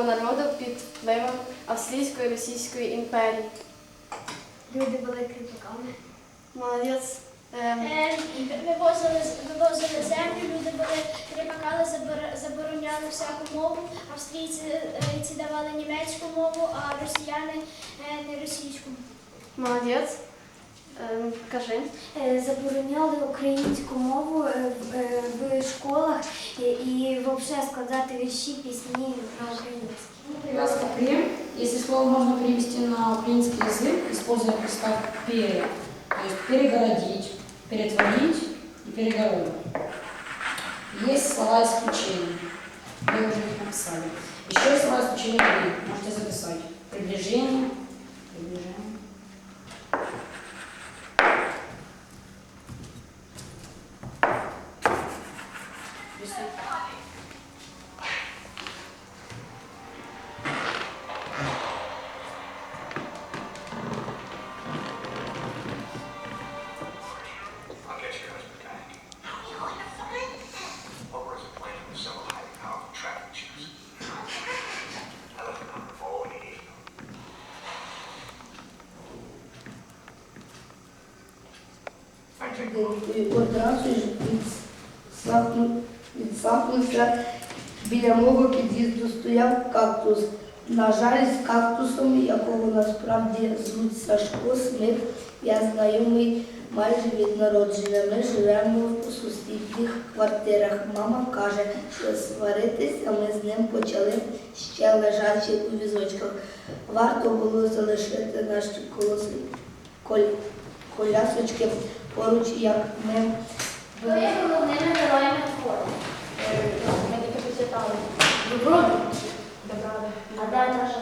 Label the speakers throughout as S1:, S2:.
S1: українського народу під впливом Австрійської Російської імперії.
S2: Люди були кріпаками.
S1: Молодець. Ем,
S3: Е, Вивозили, вивозили землю, люди були кріпакали, забороняли всяку мову. Австрійці е, ці давали німецьку мову, а росіяни е, не російську.
S1: молодець. Ем, кажи.
S2: Е, Забороняли українську мову е, в- е, школах і, взагалі складати вірші, пісні на українській.
S4: Привязка «пре». Если слово можно перевести на украинский язык, используя пристав «пере», то есть перегородить, перетворить и перегородить. Есть слова исключения. Мы уже их написали. Еще слова исключения. Можете записать. Приближение. Приближение.
S5: Take
S6: Одразу ж біля мого під'їзду стояв кактус. На жаль, з кактусом, якого насправді звуть Сашко Смит, я знайомий майже від народження. Ми живемо у сусідніх квартирах. Мама каже, що сваритися ми з ним почали ще лежачи у візочках. Варто було залишити наші колоси колясочки поруч, як ми
S3: Ви є головними героями твору?
S1: Ми тільки почитали.
S6: Доброду.
S2: А де наша?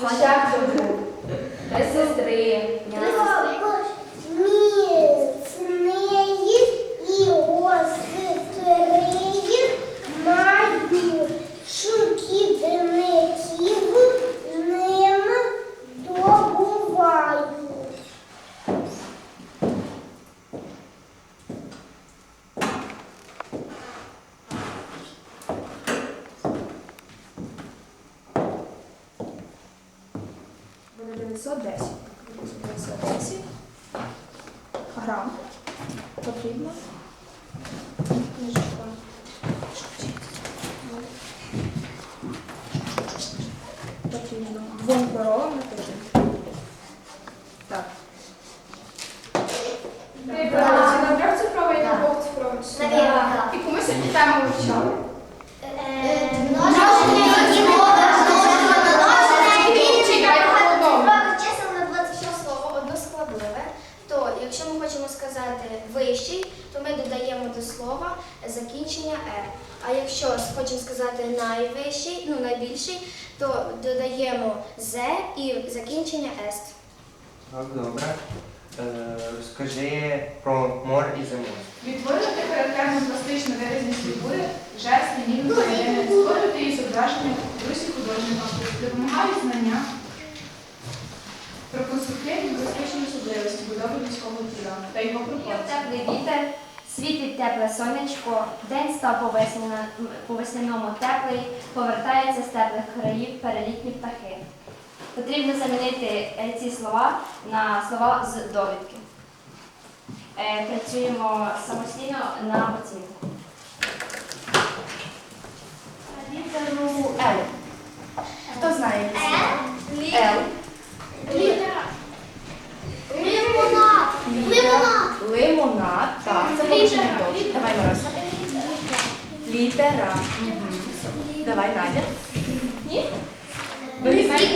S1: Хоча був.
S7: 910. 910 грам. Потрібно. Потрібно двом коровам на тиждень. Так. Ви брали на трьох цифровий і на двох цифровий?
S2: Навірно.
S7: І комусь які теми вивчали? Вчіть, давайте по одному.
S3: Чисел на 26 слово односкладове, то якщо ми хочемо сказати вищий, то ми додаємо до слова закінчення «е». А якщо хочемо сказати найвищий, ну найбільший, то додаємо «зе» і закінчення «ест».
S8: Так, добре. Е, Розкажи про мор і зиму.
S7: Відтворювати характерну пластичну виразність фігури, жест, лінійну середини, створювати її зображення в дусі художника, допомагають знання про конструктивні пластичні особливості будови людського тіла та його пропорції.
S2: Теплий вітер, світить тепле сонечко, день став по-весняна- по-весняному теплий, повертаються з теплих країв перелітні птахи. Потрібно замінити е, ці слова на слова з довідки. Е, Працюємо самостійно на оцінку. Літеру Л. Хто знає? Л. Мгм. Давай, Надя. Ні? Знаєте?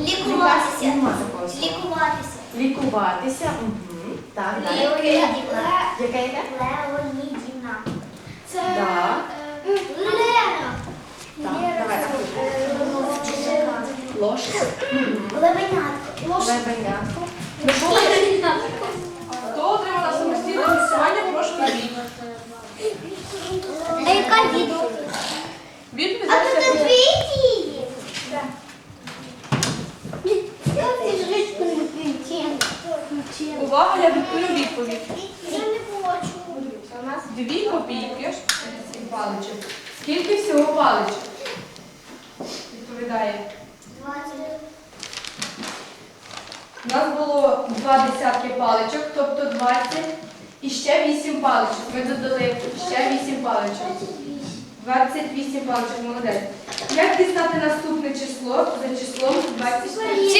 S3: Лікуватися. Лікуватися.
S2: Лікуватися. Так, далі.
S3: Леонідівна.
S2: Яке яке?
S3: Леонідівна. Це е, Лера.
S2: Так, давай. Ложка.
S3: Левенятко.
S2: Лебенятко.
S7: Хто отримала самостійне голосування, прошу навіть.
S3: А яка відповідь?
S7: Відповідь
S3: А
S7: завжди
S3: тут дві дії.
S7: Увага, я відповім відповідь.
S3: Я не хочу.
S7: Дві копійки паличок. Скільки всього паличок? Відповідає. У нас було два десятки паличок, тобто 20 і ще 8 паличок. Ми додали ще 8 паличок. 28 паличок, молодець. Як дістати наступне число за числом 28?
S2: Всі